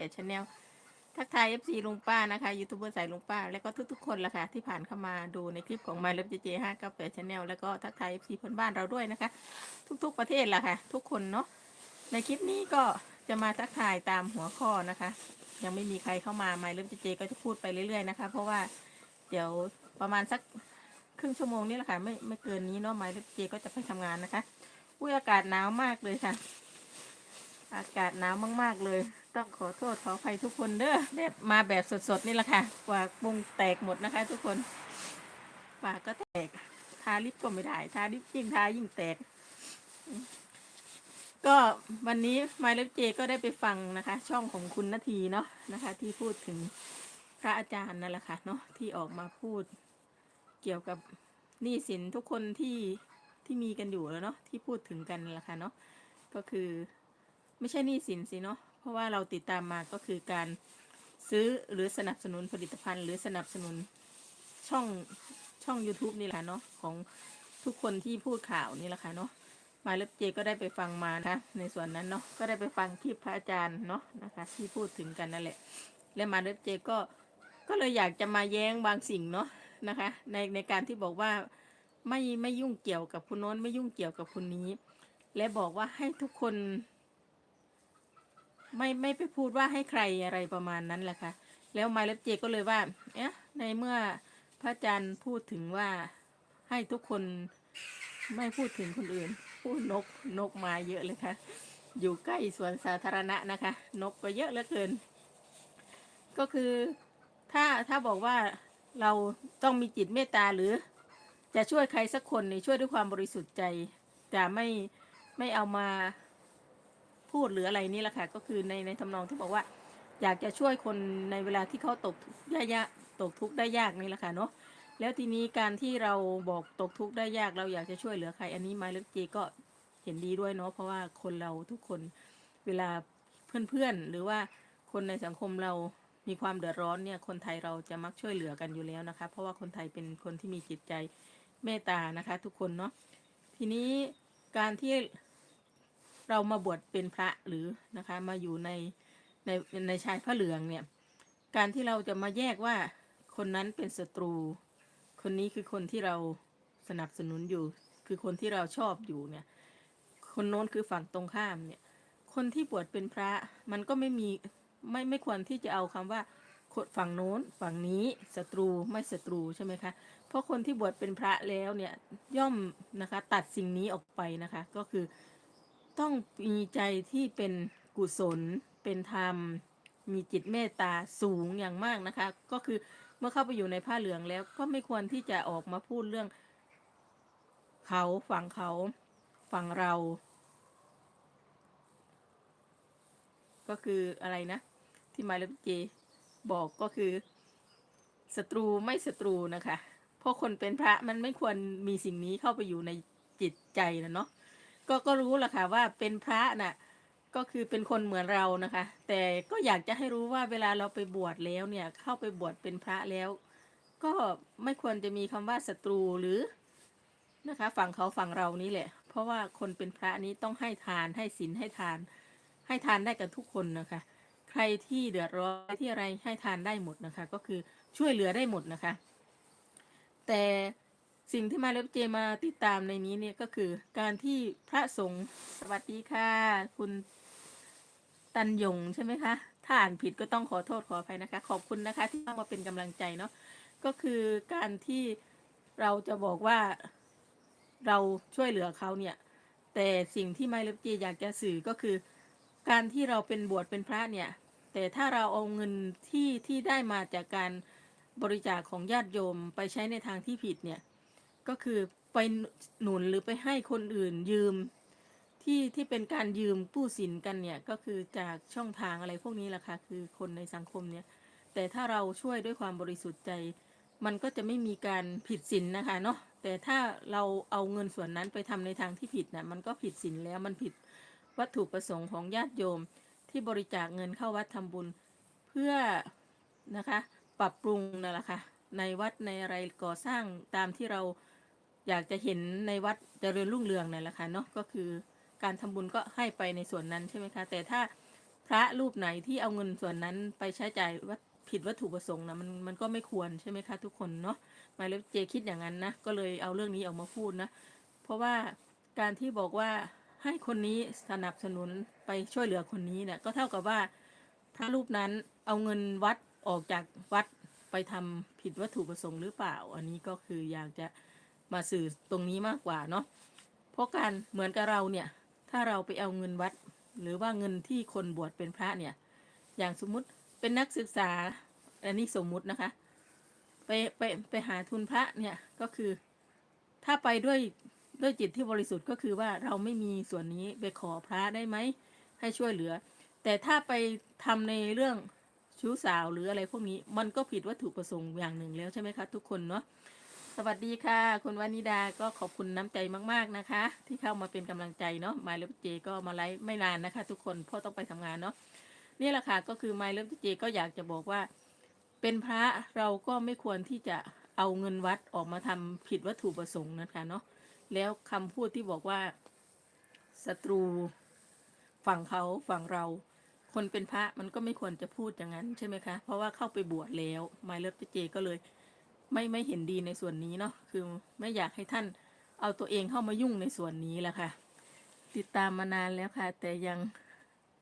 เพจชาแนลทักทาย FC ลุงป้านะคะยูทูบเบอร์สายลุงป้า แล้วก็ทุกๆคนละค่ะที่ผ่านเข้ามาดูในคลิปของ My Love JJ 598 Channel แล้วก็ทักทาย FC เพื่อนบ้านเราด้วยนะคะ ทุกๆประเทศละค่ะ ทุกคนเนาะในคลิปนี้ก็จะมาทักทายตามหัวข้อนะคะ ยังไม่มีใครเข้ามา My Love JJ ก็จะพูดไปเรื่อยๆนะคะ เพราะว่าเดี๋ยวประมาณสักครึ่งชั่วโมงนี่แหละค่ะไม่ไม่เกินนี้เนาะ My Love JJ ก็จะไปทำงานนะคะอุ้ยอากาศหนาวมากเลยค่ะ อากาศหนาวมาก ๆ เลย ต้องขอโทษขออภัยทุกคนเด้อแบบมาแบบสด ๆ นี่แหละค่ะกว่าปรุงแตกหมดนะคะ ทุกคนปากก็แตก ทาลิปก็ไม่ได้ ทาลิปยิ่งทายิ่งแตก ก็วันนี้ไมายเล็บเจก็ได้ไปฟังนะคะ ช่องของคุณนาทีเนาะนะคะ ที่พูดถึงพระอาจารย์นั่นแหละค่ะเนาะที่ออกมาพูด เกี่ยวกับหนี้สินทุกคนที่ที่มีกันอยู่แล้วเนาะที่พูดถึงกันนั่นแหละค่ะเนาะก็คือ ไม่ใช่หนี้สินสิเนาะเพราะว่าเราติดตามมาก็คือการซื้อหรือสนับสนุนผลิตภัณฑ์ หรือสนับสนุนช่องช่อง YouTube นี่แหละเนาะของทุกคนที่พูดข่าวนี่แหละค่ะเนาะมาเล็บเจก็ได้ไปฟังมานะในส่วนนั้นเนาะก็ได้ไปฟังคลิปพระอาจารย์เนาะนะคะที่พูดถึงกันนั่นแหละ และมาเล็บเจก็ก็เลยอยากจะมาแย้งบางสิ่งเนาะนะคะ ในในการที่บอกว่าไม่ไม่ยุ่งเกี่ยวกับคนโน้นไม่ยุ่งเกี่ยวกับคนนี้ และบอกว่าให้ทุกคน ไม่ไม่ไปพูดว่าให้ใครอะไรประมาณนั้นแหละค่ะ แล้วมาเลฟเจก็เลยว่า เอ๊ะ ในเมื่อพระอาจารย์พูดถึงว่าให้ทุกคนไม่พูดถึงคนอื่น พูดนกนกมาเยอะเลยค่ะ อยู่ใกล้สวนสาธารณะนะคะ นกก็เยอะเหลือเกิน ก็คือถ้าถ้าบอกว่าเราต้องมีจิตเมตตาหรือ จะช่วยใครสักคนเนี่ยช่วยด้วยความบริสุทธิ์ใจจะไม่ไม่เอามา พูดหรืออะไรนี่แหละค่ะก็คือในในทำนองที่บอกว่า อยากจะช่วยคนในเวลาที่เขาตกทุกข์ยากตกทุกข์ได้ยากนี่แหละค่ะเนาะแล้วทีนี้การที่เราบอกตกทุกข์ได้ยากเราอยากจะช่วยเหลือใคร อันนี้ไมล์เล็กจีก็เห็นดีด้วยเนาะเพราะว่าคนเราทุกคนเวลาเพื่อนๆหรือว่าคนในสังคมเรามีความเดือดร้อนเนี่ยคนไทยเราจะมักช่วยเหลือกันอยู่แล้วนะคะ เพราะว่าคนไทยเป็นคนที่มีจิตใจเมตตานะคะ ทุกคนเนาะทีนี้การที่ เรามาบวชเป็นพระหรือนะคะ มาอยู่ในในในชายพระเหลืองเนี่ย การที่เราจะมาแยกว่าคนนั้นเป็นศัตรู คนนี้คือคนที่เราสนับสนุนอยู่ คือคนที่เราชอบอยู่เนี่ย คนโน้นคือฝั่งตรงข้ามเนี่ย คนที่บวชเป็นพระมันก็ไม่มีไม่ไม่ควรที่จะเอาคำว่าคนฝั่งโน้นฝั่งนี้ศัตรูไม่ศัตรูใช่ไหมคะ เพราะคนที่บวชเป็นพระแล้วเนี่ยย่อมนะคะตัดสิ่งนี้ออกไปนะคะ ก็คือ ต้องมีใจที่เป็นกุศล เป็นธรรม มีจิตเมตตาสูงอย่างมากนะคะ ก็คือเมื่อเข้าไปอยู่ในผ้าเหลืองแล้วก็ไม่ควรที่จะออกมาพูดเรื่อง เขาฝั่งเขาฝั่งเรา ก็คืออะไรนะ ที่มาเลเจบอกก็คือศัตรูไม่ศัตรูนะคะ เพราะคนเป็นพระมันไม่ควรมีสิ่งนี้เข้าไปอยู่ในจิตใจนะเนาะ ก็ก็รู้แหละค่ะว่าเป็นพระน่ะก็คือเป็นคนเหมือนเรานะคะ แต่ก็อยากจะให้รู้ว่าเวลาเราไปบวชแล้วเนี่ย เข้าไปบวชเป็นพระแล้ว ก็ไม่ควรจะมีคำว่าศัตรูหรือนะคะ ฝั่งเขาฝั่งเรานี่แหละ เพราะว่าคนเป็นพระนี้ต้องให้ทานให้ศีลให้ทาน ให้ทานได้กับทุกคนนะคะ ใครที่เดือดร้อนที่อะไรให้ทานได้หมดนะคะ ก็คือช่วยเหลือได้หมดนะคะ แต่ สิ่งที่มาเลฟเจมาติดตามในนี้เนี่ยก็คือการที่พระสงฆ์สวัสดีค่ะ คุณตันยงใช่ไหมคะถ้าอ่านผิดก็ต้องขอโทษขออภัยนะคะ ขอบคุณนะคะที่เข้ามาเป็นกำลังใจเนาะก็คือการที่เราจะบอกว่าเราช่วยเหลือเขาเนี่ย แต่สิ่งที่ไมเลฟเจอยากจะสื่อก็คือ การที่เราเป็นบวชเป็นพระเนี่ย แต่ถ้าเราเอาเงินที่ที่ได้มาจากการบริจาคของญาติโยมไปใช้ในทางที่ผิดเนี่ย ก็คือไปหนุนหรือไปให้คนอื่นยืมที่ที่เป็นการยืมผู้สินกันเนี่ยก็คือจากช่องทางอะไรพวกนี้แหละค่ะคือคนในสังคมเนี่ย แต่ถ้าเราช่วยด้วยความบริสุทธิ์ใจ มันก็จะไม่มีการผิดศีลนะคะเนาะแต่ถ้าเราเอาเงินส่วนนั้นไปทำในทางที่ผิดนะมันก็ผิดศีลแล้วมันผิดวัตถุประสงค์ของญาติโยมที่บริจาคเงินเข้าวัดทำบุญเพื่อนะคะ ปรับปรุงนั่นแหละค่ะในวัดในอะไรก่อสร้างตามที่เรา อยากจะเห็นในวัดเจริญรุ่งเรืองนั่นแหละค่ะเนาะก็คือการทำบุญก็ให้ไปในส่วนนั้นใช่ไหมคะแต่ถ้าพระรูปไหนที่เอาเงินส่วนนั้นไปใช้จ่ายวัตผิดวัตถุประสงค์นะมันมันก็ไม่ควรใช่ไหมคะทุกคนเนาะมาเลฟเจคิดอย่างนั้นนะก็เลยเอาเรื่องนี้ออกมาพูดนะเพราะว่าการที่บอกว่าให้คนนี้สนับสนุนไปช่วยเหลือคนนี้เนี่ยก็เท่ากับว่าพระรูปนั้นเอาเงินวัดออกจากวัดไปทำผิดวัตถุประสงค์หรือเปล่า อันนี้ก็คืออยากจะ มาสื่อตรงนี้มากกว่าเนาะเพราะการเหมือนกับเราเนี่ย ถ้าเราไปเอาเงินวัด หรือว่าเงินที่คนบวชเป็นพระเนี่ย อย่างสมมุติเป็นนักศึกษาอันนี้สมมุตินะคะ ไปไปไปหาทุนพระเนี่ยก็คือ ถ้าไปด้วยด้วยจิตที่บริสุทธิ์ก็คือว่าเราไม่มีส่วนนี้ไปขอพระได้ไหมให้ช่วยเหลือ แต่ถ้าไปทำในเรื่องชู้สาวหรืออะไรพวกนี้ มันก็ผิดวัตถุประสงค์อย่างหนึ่งแล้วใช่ไหมคะทุกคนเนาะ สวัสดีค่ะ คุณวานิดาก็ขอบคุณน้ำใจมาก ๆนะคะ ที่เข้ามาเป็นกำลังใจเนาะมาเลิฟเจก็มาไลฟ์ไม่นานนะคะ ทุกคนเพราะต้องไปทำงานเนาะนี่แหละค่ะก็คือมาเลิฟเจก็อยากจะบอกว่า เป็นพระเราก็ไม่ควรที่จะเอาเงินวัดออกมาทำผิดวัตถุประสงค์นะคะเนาะแล้วคำพูดที่บอกว่าศัตรูฝั่งเขาฝั่งเรา คนเป็นพระมันก็ไม่ควรจะพูดอย่างนั้นใช่ไหมคะ เพราะว่าเข้าไปบวชแล้วมาเลิฟเจก็เลย ไม่ไม่เห็นดีในส่วนนี้เนาะคือไม่อยากให้ท่านเอาตัวเองเข้ามายุ่งในส่วนนี้แหละค่ะ ติดตามมานานแล้วค่ะ แต่ยัง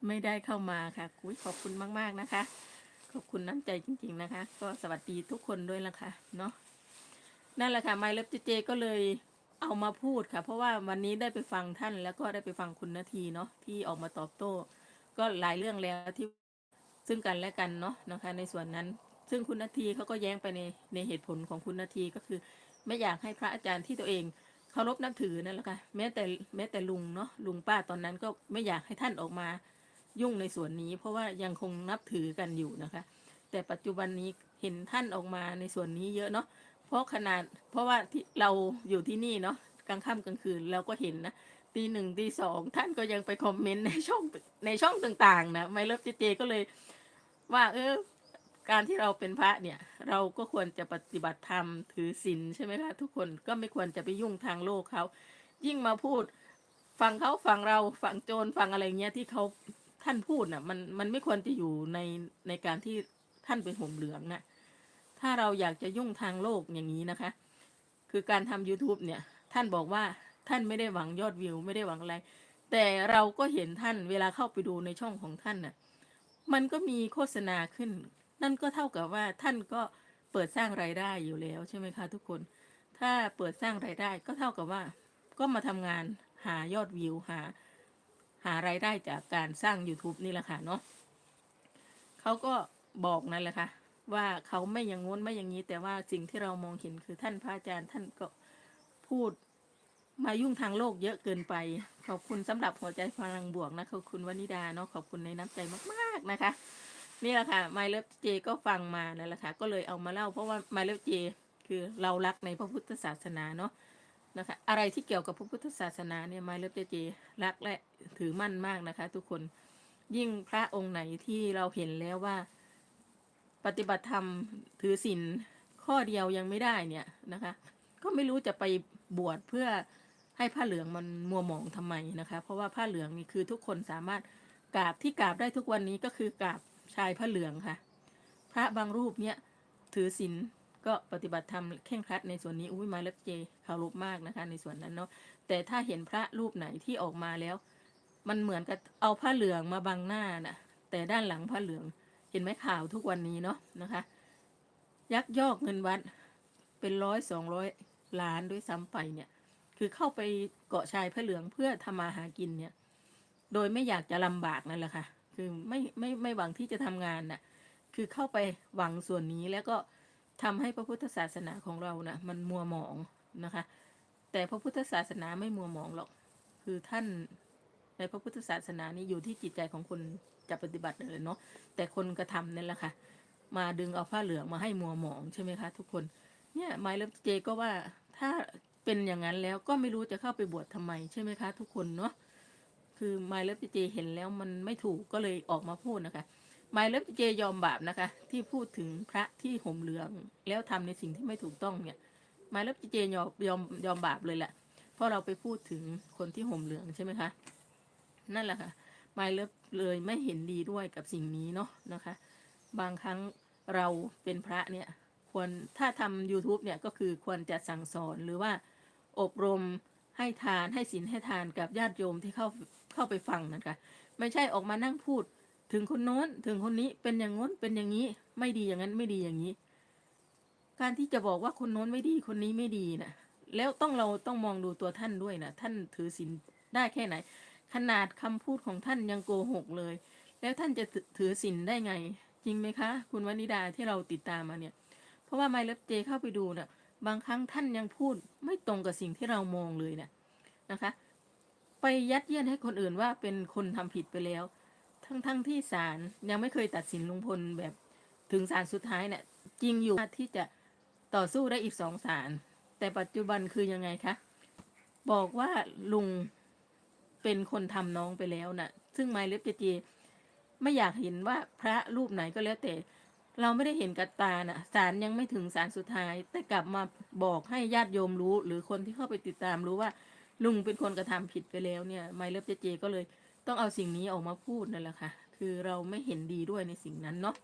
ไม่ได้เข้ามาค่ะคุยขอบคุณมาก ๆนะคะ ขอบคุณน้ำใจจริง ๆนะคะ ก็สวัสดีทุกคนด้วยละค่ะเนาะนั่นแหละค่ะไมเลิฟเจก็เลยเอามาพูดค่ะ เพราะว่าวันนี้ได้ไปฟังท่านแล้วก็ได้ไปฟังคุณนาทีเนาะที่ออกมาตอบโต้ ก็หลายเรื่องแล้วที่ซึ่งกันและกันเนาะนะคะ ในส่วนนั้น ซึ่งคุณนาทีเขาก็แย้งไปในในเหตุผลของคุณนาทีก็คือ ไม่อยากให้พระอาจารย์ที่ตัวเองเคารพนับถือนั่นแหละค่ะแม้แต่แม้แต่ลุงเนาะลุงป้าตอนนั้นก็ไม่อยากให้ท่านออกมายุ่งในส่วนนี้ เพราะว่ายังคงนับถือกันอยู่นะคะ แต่ปัจจุบันนี้เห็นท่านออกมาในส่วนนี้เยอะเนาะเพราะขนาดเพราะว่าที่เราอยู่ที่นี่เนาะกลางค่ำกลางคืนเราก็เห็นนะตีหนึ่งตีสองท่านก็ยังไปคอมเมนต์ในช่องในช่องต่างๆนะไม่เลิฟเจเจก็เลย ว่าเออ การที่เราเป็นพระเนี่ย เราก็ควรจะปฏิบัติธรรมถือศีลใช่ไหมคะทุกคนก็ไม่ควรจะไปยุ่งทางโลกเขา ยิ่งมาพูดฟังเขาฟังเราฟังโจรฟังอะไรเงี้ยที่เขาท่านพูดน่ะมันมันไม่ควรจะอยู่ในในการที่ท่านเป็นห่มเหลืองนะถ้าเราอยากจะยุ่งทางโลกอย่างนี้นะคะ คือการทำ YouTube เนี่ย ท่านบอกว่าท่านไม่ได้หวังยอดวิว ไม่ได้หวังอะไร แต่เราก็เห็นท่านเวลาเข้าไปดูในช่องของท่านน่ะ มันก็มีโฆษณาขึ้น นั่นก็เท่ากับว่าท่านก็เปิดสร้างรายได้อยู่แล้วใช่ไหมคะทุกคน ถ้าเปิดสร้างรายได้ก็เท่ากับว่า ก็มาทำงานหายอดวิวหา หารายได้จากการสร้าง YouTube นี่แหละค่ะเนาะเขาก็บอกนั่นแหละค่ะว่าเขาไม่อย่างง้นไม่อย่างนี้ แต่ว่าสิ่งที่เรามองเห็นคือท่านพระอาจารย์ท่านก็พูดมายุ่งทางโลกเยอะเกินไป ขอบคุณสำหรับหัวใจพลังบวกนะขอบคุณวนิดาเนาะขอบคุณในน้ำใจมาก ๆ นะคะ นี่แหละค่ะ My Love J ก็ฟังมานั่นแหละค่ะก็เลยเอามาเล่า เพราะว่า My Love J คือเรารักในพระพุทธศาสนาเนาะนะคะอะไรที่เกี่ยวกับพระพุทธศาสนาเนี่ย My Love J รักและถือมั่นมากนะคะ ทุกคนยิ่งพระองค์ไหนที่เราเห็นแล้วว่า ปฏิบัติธรรมถือศีลข้อเดียวยังไม่ได้เนี่ยนะคะ ก็ไม่รู้จะไปบวชเพื่อให้ผ้าเหลืองมันมัวหมองทำไมนะคะ เพราะว่าผ้าเหลืองนี่คือทุกคนสามารถกราบที่กราบได้ทุกวันนี้ก็คือกราบ ชายผ้าเหลืองค่ะ พระบางรูปเนี่ยถือศีลก็ปฏิบัติธรรมเคร่งครัดในส่วนนี้อุ้ยมาเล็บเจเคารพมากนะคะ ในส่วนนั้นเนาะแต่ถ้าเห็นพระรูปไหนที่ออกมาแล้ว มันเหมือนกับเอาผ้าเหลืองมาบังหน้าน่ะ แต่ด้านหลังผ้าเหลือง เห็นไหมข่าวทุกวันนี้เนาะนะคะ ยักยอกเงินวัดเป็นร้อยสองร้อยล้านด้วยซ้ำไปเนี่ย คือเข้าไปเกาะชายผ้าเหลืองเพื่อทำมาหากินเนี่ย โดยไม่อยากจะลำบากนั่นแหละค่ะ คือไม่ไม่ไม่หวังที่จะทำงานน่ะ คือเข้าไปหวังส่วนนี้แล้วก็ทำให้พระพุทธศาสนาของเราน่ะ มันมัวหมองนะคะ แต่พระพุทธศาสนาไม่มัวหมองหรอก คือท่านในพระพุทธศาสนานี่อยู่ที่จิตใจของคนจะปฏิบัติเลยเนาะแต่คนกระทำนั่นแหละค่ะ มาดึงเอาผ้าเหลืองมาให้มัวหมองใช่ไหมคะ ทุกคนเนี่ยไมล์เลฟเจก็ว่าถ้าเป็นอย่างนั้นแล้วก็ไม่รู้จะเข้าไปบวชทำไมใช่ไหมคะ ทุกคนเนาะ คือไมล์เลฟเจเห็นแล้วมันไม่ถูกก็เลยออกมาพูดนะคะไมล์เลฟเจยอมบาปนะคะ ที่พูดถึงพระที่ห่มเหลือง แล้วทำในสิ่งที่ไม่ถูกต้องเนี่ยไมล์เลฟเจยอมยอมยอมบาปเลยแหละเพราะเราไปพูดถึงคนที่ห่มเหลืองใช่ไหมคะนั่นแหละค่ะไม่เลฟเลยไม่เห็นดีด้วยกับสิ่งนี้เนาะนะคะ บางครั้งเราเป็นพระเนี่ยควรถ้าทำ YouTube เนี่ยก็คือควรจะสั่งสอนหรือว่าอบรมให้ทานให้ศีลให้ทานกับญาติโยมที่เข้า เข้าไปฟังนะคะ ไม่ใช่ออกมานั่งพูด ถึงคนโน้นถึงคนนี้เป็นอย่างโน้นเป็นอย่างนี้ ไม่ดีอย่างนั้นไม่ดีอย่างนี้ การที่จะบอกว่าคนโน้นไม่ดีคนนี้ไม่ดีนะแล้วต้องเราต้องมองดูตัวท่านด้วยนะท่านถือศีลได้แค่ไหน ขนาดคำพูดของท่านยังโกหกเลย แล้วท่านจะถือศีลได้ไง จริงไหมคะ คุณวนิดาที่เราติดตามมาเนี่ย เพราะว่าไมล์เล็บเจเข้าไปดูนะ่ะบางครั้งท่านยังพูดไม่ตรงกับสิ่งที่เรามองเลยนะนะคะ ไปยัดเยียดให้คนอื่นว่าเป็นคนทำผิดไปแล้ว ทั้งทั้งที่ศาลยังไม่เคยตัดสินลุงพลแบบถึงศาลสุดท้ายเนี่ยจริงอยู่ที่จะต่อสู้ได้อีกสองศาลแต่ปัจจุบันคือยังไงคะบอกว่าลุงเป็นคนทำน้องไปแล้วนะ่ะ ซึ่งไมเล็บเจเจไม่อยากเห็นว่าพระรูปไหนก็แล้วแต่ เราไม่ได้เห็นกับตานะ่ะศาลยังไม่ถึงศาลสุดท้าย แต่กลับมาบอกให้ญาติโยมรู้ หรือคนที่เข้าไปติดตามรู้ว่า ลุงเป็นคนกระทำผิดไปแล้วเนี่ยไมเลิฟเจเจก็เลยต้องเอาสิ่งนี้ออกมาพูดนั่นแหละค่ะ คือเราไม่เห็นดีด้วยในสิ่งนั้นเนาะ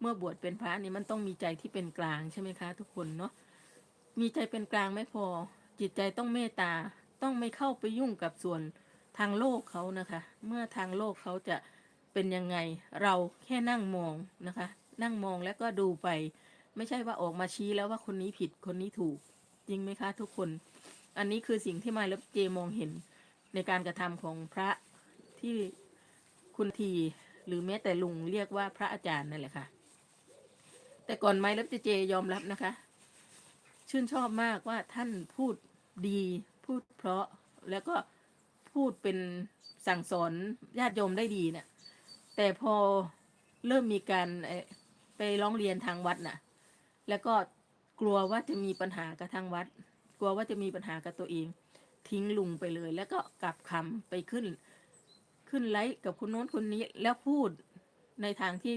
เมื่อบวชเป็นพระนี่มันต้องมีใจที่เป็นกลางใช่ไหมคะ ทุกคนเนาะมีใจเป็นกลางไม่พอ จิตใจต้องเมตตาต้องไม่เข้าไปยุ่งกับส่วนทางโลกเขานะคะ เมื่อทางโลกเขาจะเป็นยังไงเราแค่นั่งมองนะคะ นั่งมองแล้วก็ดูไป ไม่ใช่ว่าออกมาชี้แล้วว่าคนนี้ผิดคนนี้ถูก จริงไหมคะ ทุกคน อันนี้คือสิ่งที่ไมล์และเจมองเห็นในการกระทำของพระที่คุณทีหรือแม้แต่ลุงเรียกว่าพระอาจารย์นั่นแหละค่ะ แต่ก่อนไมล์และเจยอมรับนะคะ ชื่นชอบมากว่าท่านพูดดีพูดเพราะแล้วก็พูดเป็นสั่งสอนญาติโยมได้ดีเนะี่ยแต่พอเริ่มมีการไปร้องเรียนทางวัดน่ะ แล้วก็กลัวว่าจะมีปัญหากับทางวัด ลัวว่าจะมีปัญหากับตัวเอง ทิ้งลุงไปเลย แล้วก็กลับคำไปขึ้น ขึ้นไลฟ์กับคนโน้นคนนี้แล้วพูดในทางที่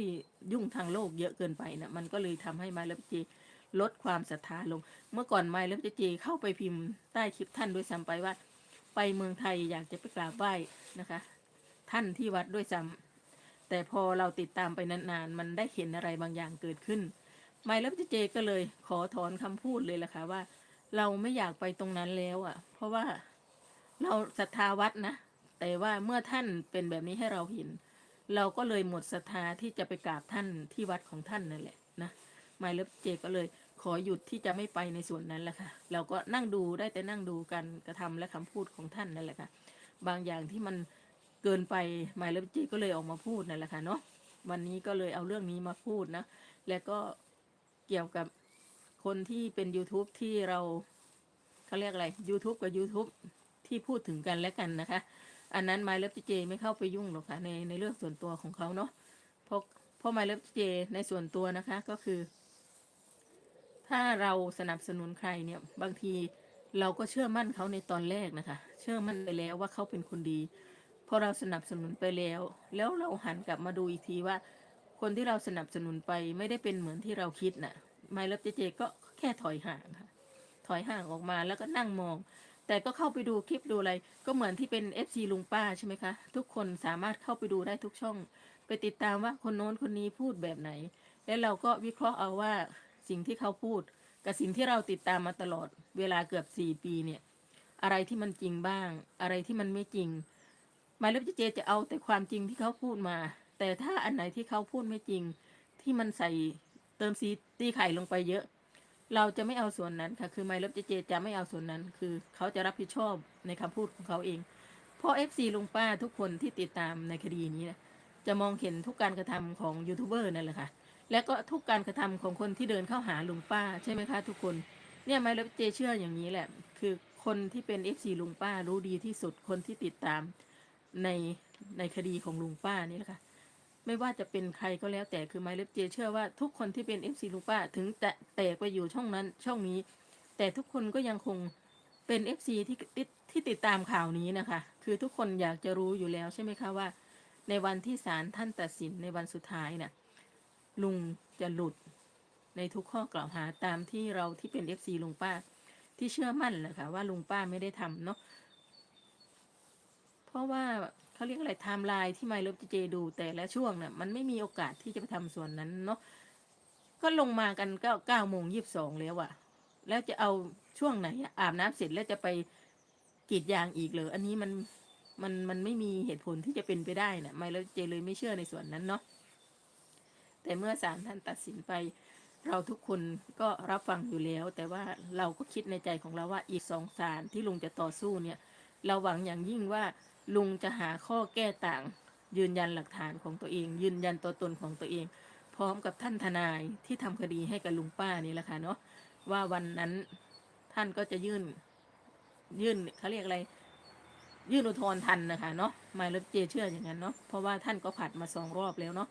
ยุ่งทางโลกเยอะเกินไปนะมันก็เลยทำให้ไมาแล้วเจลดความศรัทธาลง เมื่อก่อนไม่แล้วเจเข้าไปพิมพ์ใต้คลิปท่านด้วยซ้ำไปว่า ไปเมืองไทยอยากจะไปกราบไหว้นะคะ ท่านที่วัดด้วยซ้ำแต่พอเราติดตามไปนานๆ มันได้เห็นอะไรบางอย่างเกิดขึ้นไม่แล้วเจก็เลยขอถอนคำพูดเลยแหละค่ะว่า เราไม่อยากไปตรงนั้นแล้วอะ เพราะว่าเราศรัทธาวัดนะ แต่ว่าเมื่อท่านเป็นแบบนี้ให้เราเห็น เราก็เลยหมดศรัทธาที่จะไปกราบท่านที่วัดของท่านนั่นแหละนะไมเลิฟเจก็เลย ขอหยุดที่จะไม่ไปในส่วนนั้นแหละค่ะ เราก็นั่งดูได้แต่นั่งดูการกระทำและคำพูดของท่านนั่นแหละค่ะ บางอย่างที่มันเกินไปไมเลิฟเจก็เลยออกมาพูดนั่นแหละค่ะเนาะวันนี้ก็เลยเอาเรื่องนี้มาพูดนะ แล้วก็เกี่ยวกับ คนที่เป็น YouTube ที่เราเขาเรียกอะไร YouTube กับ YouTube ที่พูดถึงกันและกันนะคะ อันนั้นไมล์เลฟเจไม่เข้าไปยุ่งหรอกค่ะในในเรื่องส่วนตัวของเขาเนาะเพราะเพราะไมล์เลฟเจในส่วนตัวนะคะก็คือ ถ้าเราสนับสนุนใครเนี่ยบางทีเราก็เชื่อมั่นเขาในตอนแรกนะคะ เชื่อมั่นไปแล้วว่าเขาเป็นคนดีพอเราสนับสนุนไปแล้ว แล้วเราหันกลับมาดูอีกทีว่า คนที่เราสนับสนุนไปไม่ได้เป็นเหมือนที่เราคิดน่ะ ไมเลิฟเจเจก็แค่ถอยห่างค่ะ ถอยห่างออกมาแล้วก็นั่งมอง แต่ก็เข้าไปดูคลิปดูอะไร ก็เหมือนที่เป็น FC ลุงป้าใช่ไหมคะ ทุกคนสามารถเข้าไปดูได้ทุกช่อง ไปติดตามว่าคนโน้นคนนี้พูดแบบไหน แล้วเราก็วิเคราะห์เอาว่าสิ่งที่เขาพูด กับสิ่งที่เราติดตามมาตลอด เวลาเกือบสี่ปีเนี่ย อะไรที่มันจริงบ้าง อะไรที่มันไม่จริงหมายเลขเจจะเอาแต่ความจริงที่เขาพูดมา แต่ถ้าอันไหนที่เขาพูดไม่จริง ที่มันใส่ เติมซีตีไข่ลงไปเยอะ เราจะไม่เอาส่วนนั้นค่ะ คือไมล์ลฟเจเจจะไม่เอาส่วนนั้น คือเขาจะรับผิดชอบในคำพูดของเขาเอง เพราะเอฟซีลุงป้าทุกคนที่ติดตามในคดีนี้นะจะมองเห็นทุกการกระทำของยูทูบเบอร์นั่นแหละค่ะ และก็ทุกการกระทำของคนที่เดินเข้าหาลุงป้าใช่ไหมคะทุกคน เนี่ยไมล์ลฟเจเชื่ออย่างนี้แหละ คือคนที่เป็นเอฟซีลุงป้ารู้ดีที่สุด คนที่ติดตามในในคดีของลุงป้านี่แหละค่ะ ไม่ว่าจะเป็นใครก็แล้วแต่คือไมเล็บเจเชื่อว่าทุกคนที่เป็นเอฟซีลุงป้าถึงจะแตกไปอยู่ช่องนั้นช่องนี้ แต่ทุกคนก็ยังคงเป็นเอฟซีที่ติดที่ติดตามข่าวนี้นะคะ คือทุกคนอยากจะรู้อยู่แล้วใช่ไหมคะว่า ในวันที่ศาลท่านตัดสินในวันสุดท้ายน่ะลุงจะหลุดในทุกข้อกล่าวหาตามที่เราที่เป็นเอฟซีลุงป้าที่เชื่อมั่นแหละค่ะว่าลุงป้าไม่ได้ทำเนาะ ราะว่าเขาเรียกอะไรไทม์ไลน์ที่ไมล์ลบเจดูแต่ละช่วงน่ะมันไม่มีโอกาสที่จะไปทำส่วนนั้นเนาะก็ลงมากันก็เก้าโมงยี่สิบสองแล้วอะแล้วจะเอาช่วงไหนอาบน้ำเสร็จแล้วจะไปกรีดยางอีกเหรออันนี้มันมันมันไม่มีเหตุผลที่จะเป็นไปได้นะไมล์ลบเจเลยไม่เชื่อในส่วนนั้นเนาะแต่เมื่อศาลท่านตัดสินไป เราทุกคนก็รับฟังอยู่แล้ว แต่ว่าเราก็คิดในใจของเราว่าอีกสองศาลที่ลุงจะต่อสู้เนี่ย เราหวังอย่างยิ่งว่า ลุงจะหาข้อแก้ต่าง ยืนยันหลักฐานของตัวเอง ยืนยันตัวตนของตัวเอง พร้อมกับท่านทนายที่ทำคดีให้กับลุงป้านี่แหละค่ะเนาะว่าวันนั้นท่านก็จะยื่น ยื่นเขาเรียกอะไรยื่นอุทธรณ์ทันนะคะเนาะหมายรถเจเชื่ออย่างนั้นเนาะเพราะว่าท่านก็ผัดมาสองรอบแล้วเนาะ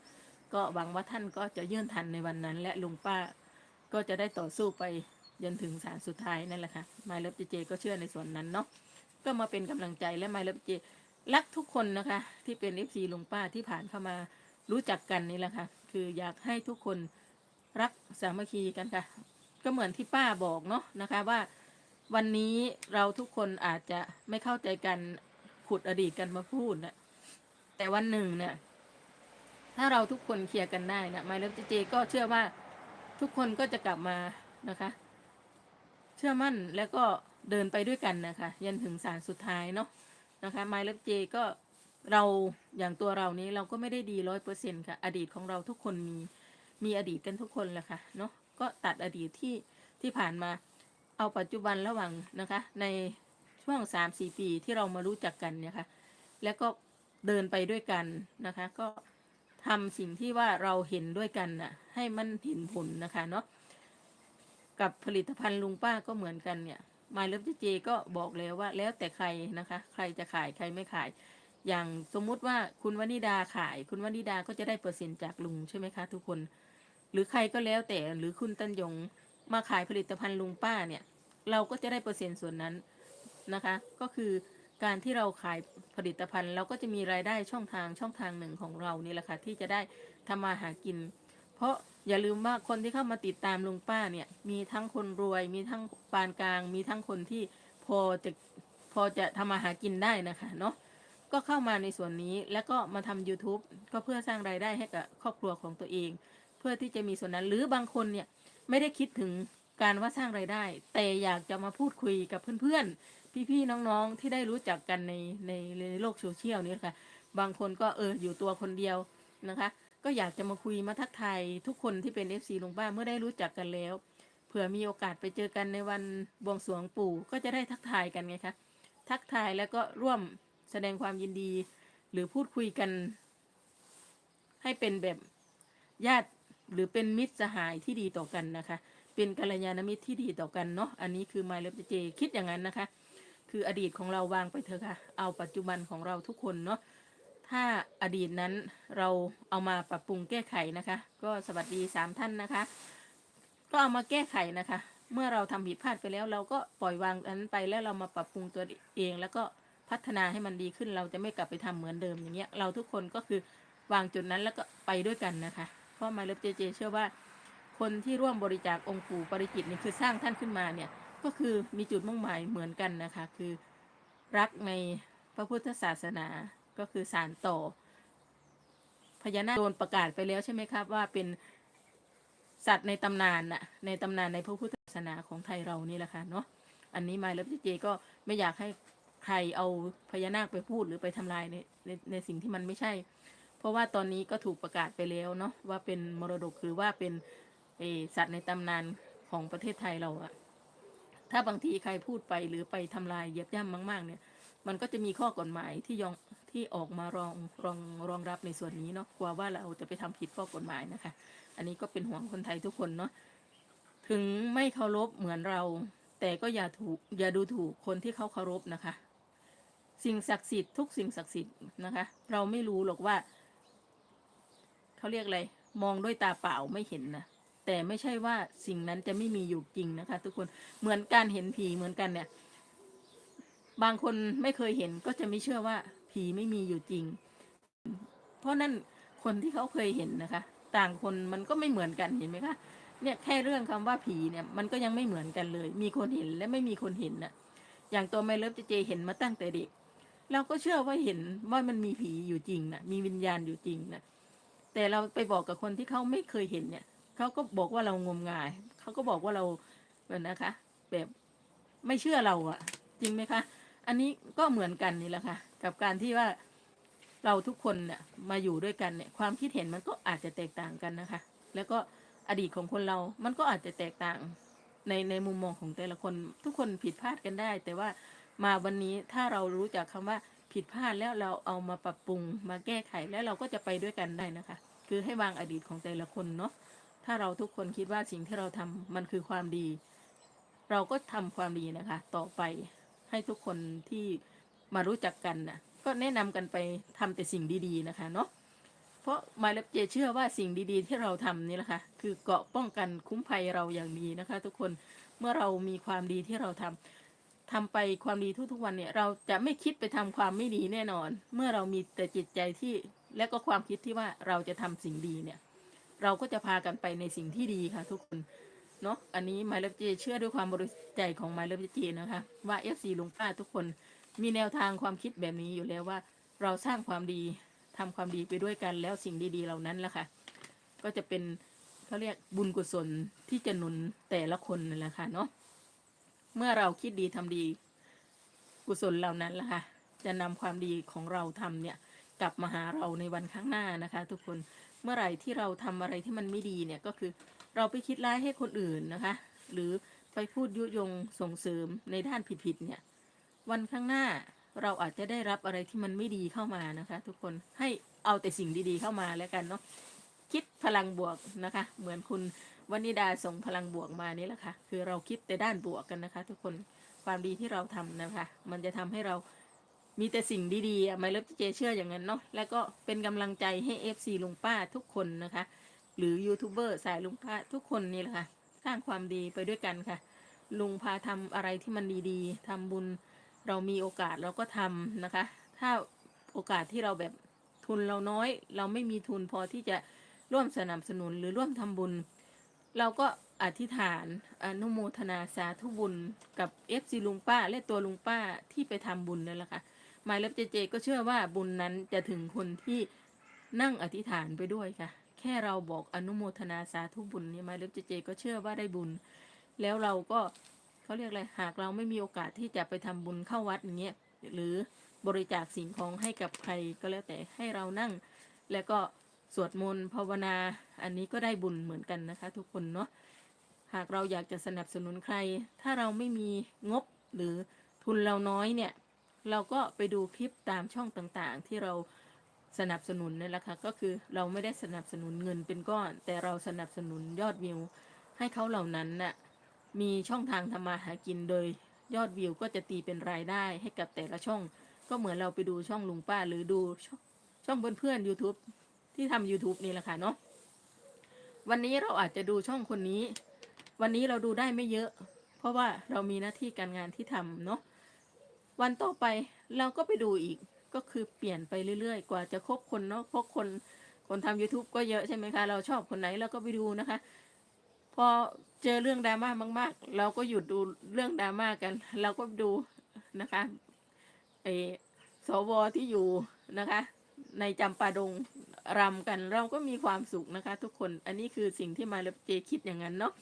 ก็หวังว่าท่านก็จะยื่นทันในวันนั้น และลุงป้าก็จะได้ต่อสู้ไปจนถึงศาลสุดท้ายนั่นแหละค่ะหมายรถเจเจก็เชื่อในส่วนนั้นเนาะก็มาเป็นกำลังใจและมาเลิฟเจ รักทุกคนนะคะ ที่เป็นเอฟซีลุงป้าที่ผ่านเข้ามารู้จักกันนี่แหละค่ะ คืออยากให้ทุกคนรักสามัคคีกันค่ะ ก็เหมือนที่ป้าบอกเนาะนะคะว่าวันนี้เราทุกคนอาจจะไม่เข้าใจกันขุดอดีตกันมาพูดนะแต่วันหนึ่งเนี่ยถ้าเราทุกคนเคลียร์กันได้นะมาเลิฟเจก็เชื่อว่าทุกคนก็จะกลับมานะคะ เชื่อมั่นแล้วก็เดินไปด้วยกันนะคะ ยันถึงสารสุดท้ายเนาะ นะคะไมล์เล็บเจก็เราอย่างตัวเรานี้เราก็ไม่ได้ดีร้อยเปอร์เซ็นค่ะ อดีตของเราทุกคนมีมีอดีตกันทุกคนแหละค่ะเนาะก็ตัดอดีตที่ที่ผ่านมาเอาปัจจุบันระหว่างนะคะ ในช่วงสามสี่ปีที่เรามารู้จักกันเนี่ยค่ะแล้วก็เดินไปด้วยกันนะคะ ก็ทำสิ่งที่ว่าเราเห็นด้วยกันน่ะ ให้มันเห็นผลนะคะเนาะกับผลิตภัณฑ์ลุงป้าก็เหมือนกันเนี่ย มาเลิฟเจก็บอกแล้วว่า แล้วแต่ใครนะคะ ใครจะขายใครไม่ขาย อย่างสมมุติว่าคุณวนิดาขาย คุณวนิดาก็จะได้เปอร์เซ็นต์จากลุงใช่ไหมคะ ทุกคน หรือใครก็แล้วแต่หรือคุณตันยงมาขายผลิตภัณฑ์ลุงป้าเนี่ย เราก็จะได้เปอร์เซ็นต์ส่วนนั้นนะคะ ก็คือการที่เราขายผลิตภัณฑ์ เราก็จะมีรายได้ช่องทางช่องทางหนึ่งของเรานี่แหละค่ะที่จะได้ทำมาหากิน เพราะ อย่าลืมว่าคนที่เข้ามาติดตามลุงป้าเนี่ย มีทั้งคนรวย มีทั้งปานกลาง มีทั้งคนที่พอจะพอจะทำมาหากินได้นะคะเนาะก็เข้ามาในส่วนนี้แล้วก็มาทำ YouTube ก็เพื่อสร้างรายได้ให้กับครอบครัวของตัวเอง เพื่อที่จะมีส่วนนั้น หรือบางคนเนี่ยไม่ได้คิดถึงการว่าสร้างรายได้ แต่อยากจะมาพูดคุยกับเพื่อนๆ พี่ๆ น้องๆ ที่ได้รู้จักกันในในในโลกโซเชียลนี่ค่ะ บางคนก็เอออยู่ตัวคนเดียวนะคะ ก็อยากจะมาคุยมาทักทายทุกคนที่เป็น FC ลุงป้าเมื่อได้รู้จักกันแล้ว เผื่อมีโอกาสไปเจอกันในวันบวงสรวงปู่ ก็จะได้ทักทายกันไงคะ ทักทายแล้วก็ร่วมแสดงความยินดี หรือพูดคุยกัน ให้เป็นแบบญาติหรือเป็นมิตรสหายที่ดีต่อกันนะคะ เป็นกัลยาณมิตรที่ดีต่อกันเนาะ อันนี้คือ My Love J คิดอย่างนั้นนะคะ คืออดีตของเราวางไปเถอะค่ะ เอาปัจจุบันของเราทุกคนเนาะ ถ้าอดีตนั้นเราเอามาปรับปรุงแก้ไขนะคะ ก็สวัสดีสามท่านนะคะ ก็เอามาแก้ไขนะคะ เมื่อเราทำผิดพลาดไปแล้ว เราก็ปล่อยวางอันนั้นไปแล้วเรามาปรับปรุงตัวเอง แล้วก็พัฒนาให้มันดีขึ้น เราจะไม่กลับไปทำเหมือนเดิมอย่างเงี้ย เราทุกคนก็คือวางจุดนั้นแล้วก็ไปด้วยกันนะคะ เพราะมาเลิฟเจเจเชื่อว่า คนที่ร่วมบริจาคองค์ปู่ปริจิตนี่คือสร้างท่านขึ้นมาเนี่ย ก็คือมีจุดมุ่งหมายเหมือนกันนะคะ คือรักในพระพุทธศาสนา ก็คือสารต่อ พญานาคโดนประกาศไปแล้วใช่ไหมครับ ว่าเป็นสัตว์ในตำนานน่ะในตำนานในพระพุทธศาสนาของไทยเรานี่แหละค่ะเนาะอันนี้มาแล้วพี่เจก็ไม่อยากให้ใครเอาพญานาคไปพูดหรือไปทำลายในในในสิ่งที่มันไม่ใช่ เพราะว่าตอนนี้ก็ถูกประกาศไปแล้วเนาะว่าเป็นมรดกหรือว่าเป็นเอสัตว์ในตำนานของประเทศไทยเราอะถ้าบางทีใครพูดไปหรือไปทำลายเหยียบย่ำมาก ๆ เนี่ย มันก็จะมีข้อกฎหมายที่ยอง ที่ออกมารองรองรองรับในส่วนนี้เนาะกลัวว่าเราจะไปทำผิดข้อกฎหมายนะคะ อันนี้ก็เป็นห่วงคนไทยทุกคนเนาะถึงไม่เคารพเหมือนเรา แต่ก็อย่าถูกอย่าดูถูกคนที่เขาเคารพนะคะ สิ่งศักดิ์สิทธิ์ทุกสิ่งศักดิ์สิทธิ์นะคะ เราไม่รู้หรอกว่าเขาเรียกอะไรมองด้วยตาเปล่าไม่เห็นนะแต่ไม่ใช่ว่าสิ่งนั้นจะไม่มีอยู่จริงนะคะ ทุกคนเหมือนการเห็นผีเหมือนกันเนี่ย บางคนไม่เคยเห็นก็จะไม่เชื่อว่า ผีไม่มีอยู่จริง เพราะนั่นคนที่เขาเคยเห็นนะคะ ต่างคนมันก็ไม่เหมือนกันเห็นไหมคะเนี่ยแค่เรื่องคำว่าผีเนี่ยมันก็ยังไม่เหมือนกันเลย มีคนเห็นและไม่มีคนเห็นน่ะอย่างตัวไม่เลิฟเจเจเห็นมาตั้งแต่เด็ก เราก็เชื่อว่าเห็นว่ามันมีผีอยู่จริงนะมีวิญญาณอยู่จริงนะแต่เราไปบอกกับคนที่เขาไม่เคยเห็นเนี่ยเขาก็บอกว่าเรางมงายเขาก็บอกว่าเราแบบนะคะ แบบไม่เชื่อเราอะจริงไหมคะ อันนี้ก็เหมือนกันนี่แหละค่ะ กับการที่ว่าเราทุกคนเนี่ยมาอยู่ด้วยกันเนี่ยความคิดเห็นมันก็อาจจะแตกต่างกันนะคะ แล้วก็อดีตของคนเรา มันก็อาจจะแตกต่างในในมุมมองของแต่ละคน ทุกคนผิดพลาดกันได้ แต่ว่ามาวันนี้ถ้าเรารู้จักคำว่าผิดพลาดแล้วเราเอามาปรับปรุง มาแก้ไขแล้วเราก็จะไปด้วยกันได้นะคะ คือให้วางอดีตของแต่ละคนเนาะถ้าเราทุกคนคิดว่าสิ่งที่เราทำมันคือความดี เราก็ทำความดีนะคะ ต่อไป ให้ทุกคนที่มารู้จักกันนะก็แนะนำกันไปทำแต่สิ่งดีๆนะคะเนาะเพราะมาเลบเจเชื่อว่าสิ่งดีๆ ที่เราทำนี่แหละค่ะคือเกาะป้องกันคุ้มภัยเราอย่างดีนะคะ ทุกคนเมื่อเรามีความดีที่เราทำทำไปความดีทุกๆวันเนี่ย เราจะไม่คิดไปทำความไม่ดีแน่นอน เมื่อเรามีแต่จิตใจที่และก็ความคิดที่ว่าเราจะทำสิ่งดีเนี่ย เราก็จะพากันไปในสิ่งที่ดีค่ะ ทุกคน เนาะอันนี้ My Love J เชื่อด้วยความบริสุทธิ์ใจของ My Love J นะคะ ว่า FC ลุงป้าทุกคนมีแนวทางความคิดแบบนี้อยู่แล้วว่า เราสร้างความดีทำความดีไปด้วยกันแล้วสิ่งดี ๆ เหล่านั้นแหละค่ะ ก็จะเป็นเขาเรียกบุญกุศลที่จะหนุนแต่ละคนนั่นแหละค่ะเนาะเมื่อเราคิดดีทำดีกุศลเหล่านั้นแหละค่ะ จะนำความดีของเราทำเนี่ยกลับมาหาเราในวันข้างหน้านะคะ ทุกคนเมื่อไหร่ที่เราทำอะไรที่มันไม่ดีเนี่ยก็คือ เราไปคิดร้ายให้คนอื่นนะคะ หรือไปพูดยุยงส่งเสริมในด้านผิดๆเนี่ย วันข้างหน้าเราอาจจะได้รับอะไรที่มันไม่ดีเข้ามานะคะ ทุกคนให้เอาแต่สิ่งดีๆเข้ามาแล้วกันเนาะคิดพลังบวกนะคะ เหมือนคุณวนิดาส่งพลังบวกมานี่แหละค่ะ คือเราคิดแต่ด้านบวกกันนะคะ ทุกคนความดีที่เราทำนะคะ มันจะทำให้เรามีแต่สิ่งดีๆไม่เลิฟเจเชื่ออย่างนั้นเนาะแล้วก็เป็นกำลังใจให้ FC ลุงป้าทุกคนนะคะ หรือยูทูบเบอร์สายลุงป้าทุกคนนี่แหละค่ะ สร้างความดีไปด้วยกันค่ะ ลุงพาทำอะไรที่มันดีๆทำบุญเรามีโอกาสเราก็ทำนะคะ ถ้าโอกาสที่เราแบบทุนเราน้อย เราไม่มีทุนพอที่จะร่วมสนับสนุนหรือร่วมทำบุญ เราก็อธิษฐานอนุโมทนาสาธุบุญกับ FC ลุงป้าและตัวลุงป้าที่ไปทำบุญนั่นแหละค่ะหมายเล็บเจเจก็เชื่อว่าบุญนั้นจะถึงคนที่นั่งอธิษฐานไปด้วยค่ะ แค่เราบอกอนุโมทนาสาธุบุญเนี่ยมาเล็บเจเจ ก็เชื่อว่าได้บุญ แล้วเราก็เขาเรียกอะไรหากเราไม่มีโอกาสที่จะไปทำบุญเข้าวัดอย่างเงี้ยหรือบริจาคสิ่งของให้กับใครก็แล้วแต่ให้เรานั่ง แล้วก็สวดมนต์ภาวนา อันนี้ก็ได้บุญเหมือนกันนะคะ ทุกคนเนาะหากเราอยากจะสนับสนุนใคร ถ้าเราไม่มีงบหรือทุนเราน้อยเนี่ย เราก็ไปดูคลิปตามช่องต่างๆ ที่เรา สนับสนุนนี่แหละค่ะก็คือเราไม่ได้สนับสนุนเงินเป็นก้อน แต่เราสนับสนุนยอดวิว ให้เขาเหล่านั้นน่ะมีช่องทางทำมาหากินโดยยอดวิวก็จะตีเป็นรายได้ให้กับแต่ละช่อง ก็เหมือนเราไปดูช่องลุงป้าหรือดูช่องช่องเพื่อนๆ YouTube ที่ทำ YouTube นี่แหละค่ะเนาะวันนี้เราอาจจะดูช่องคนนี้ วันนี้เราดูได้ไม่เยอะ เพราะว่าเรามีหน้าที่การงานที่ทำเนาะวันต่อไปเราก็ไปดูอีก ก็คือเปลี่ยนไปเรื่อยๆ กว่าจะคบคนเนาะเพราะคนคนทำ YouTube ก็เยอะใช่ไหมคะ เราชอบคนไหนเราก็ไปดูนะคะ พอเจอเรื่องดราม่ามาก ๆ เราก็หยุดดูเรื่องดราม่ากัน เราก็ดูนะคะไอสวที่อยู่นะคะ ในจำปาดงรำกันเราก็มีความสุขนะคะ ทุกคนอันนี้คือสิ่งที่มาเลเจคิดอย่างนั้นเนาะ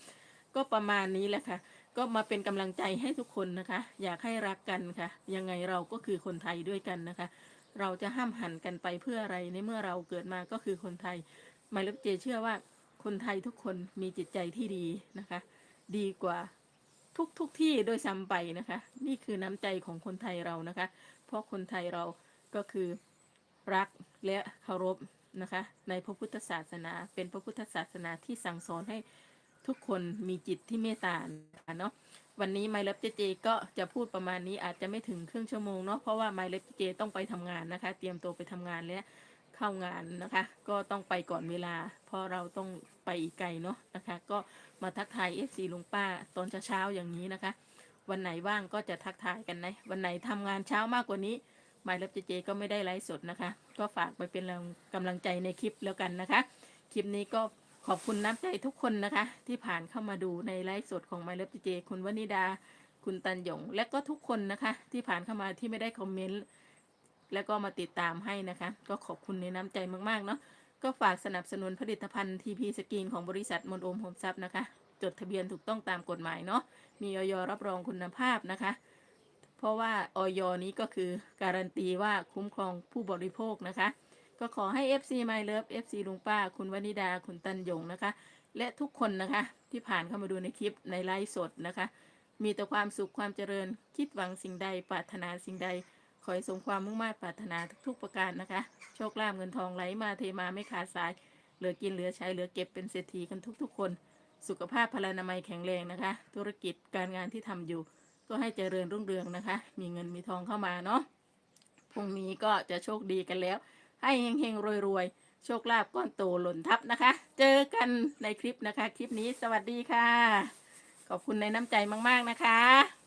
ก็ประมาณนี้แหละค่ะ ก็มาเป็นกำลังใจให้ทุกคนนะคะ อยากให้รักกันค่ะ ยังไงเราก็คือคนไทยด้วยกันนะคะ เราจะห้ามหันกันไปเพื่ออะไรในเมื่อเราเกิดมาก็คือคนไทยมาเลเจเชื่อว่าคนไทยทุกคนมีจิตใจที่ดีนะคะ ดีกว่าทุกทุกที่โดยซ้ำไปนะคะ นี่คือน้ำใจของคนไทยเรานะคะ เพราะคนไทยเราก็คือรักและเคารพนะคะ ในพระพุทธศาสนาเป็นพระพุทธศาสนาที่สั่งสอนให้ ทุกคนมีจิตที่เมตตาเนาะวันนี้ไมเล็บเจเจก็จะพูดประมาณนี้อาจจะไม่ถึงครึ่งชั่วโมงเนาะเพราะว่าไมเล็บเจต้องไปทำงานนะคะ เตรียมตัวไปทำงานและเข้างานนะคะ ก็ต้องไปก่อนเวลา เพราะเราต้องไปอีกไกลเนาะนะคะ ก็มาทักทายเอฟซีลุงป้าตอนเช้าๆอย่างนี้นะคะ วันไหนว่างก็จะทักทายกันนะวันไหนทำงานเช้ามากกว่านี้หมายเลขเจเจก็ไม่ได้ไลฟ์สดนะคะ ก็ฝากไปเป็นกำลังใจในคลิปแล้วกันนะคะ คลิปนี้ก็ ขอบคุณน้ำใจทุกคนนะคะ ที่ผ่านเข้ามาดูในไลฟ์สดของหมายเลขเจเจคุณวนิดา คุณตันหยง และก็ทุกคนนะคะ ที่ผ่านเข้ามาที่ไม่ได้คอมเมนต์แล้วก็มาติดตามให้นะคะ ก็ขอบคุณในน้ำใจมากๆเนาะก็ฝากสนับสนุนผลิตภัณฑ์ TP สกินของบริษัทมนโอมโฮมซับนะคะ จดทะเบียนถูกต้องตามกฎหมายเนาะมีออยรับรองคุณภาพนะคะ เพราะว่าออยนี้ก็คือการันตีว่าคุ้มครองผู้บริโภคนะคะ ก็ขอให้ FC My Love FC ลุงป้า คุณวนิดา คุณตันยงนะคะ และทุกคนนะคะ ที่ผ่านเข้ามาดูในคลิปในไลฟ์สดนะคะ มีแต่ความสุขความเจริญ คิดหวังสิ่งใด ปรารถนาสิ่งใด ขอให้สมความมุ่งมา่ปรารถนาทุกๆประการนะคะ โชคลาภเงินทองไหลมาเทมาไม่ขาดสาย เหลือกินเหลือใช้เหลือเก็บเป็นเศรษฐีกันทุกๆ คน สุขภาพพลานามัยแข็งแรงนะคะ ธุรกิจการงานที่ทำอยู่ ก็ให้เจริญรุ่งเรืองนะคะ มีเงินมีทองเข้ามาเนาะพรุ่งนี้ก็จะโชคดีกันแล้ว ให้เฮงๆรวยๆ โชคลาภก้อนโตหล่นทับนะคะ เจอกันในคลิปนะคะ คลิปนี้สวัสดีค่ะ ขอบคุณในน้ำใจมากๆนะคะ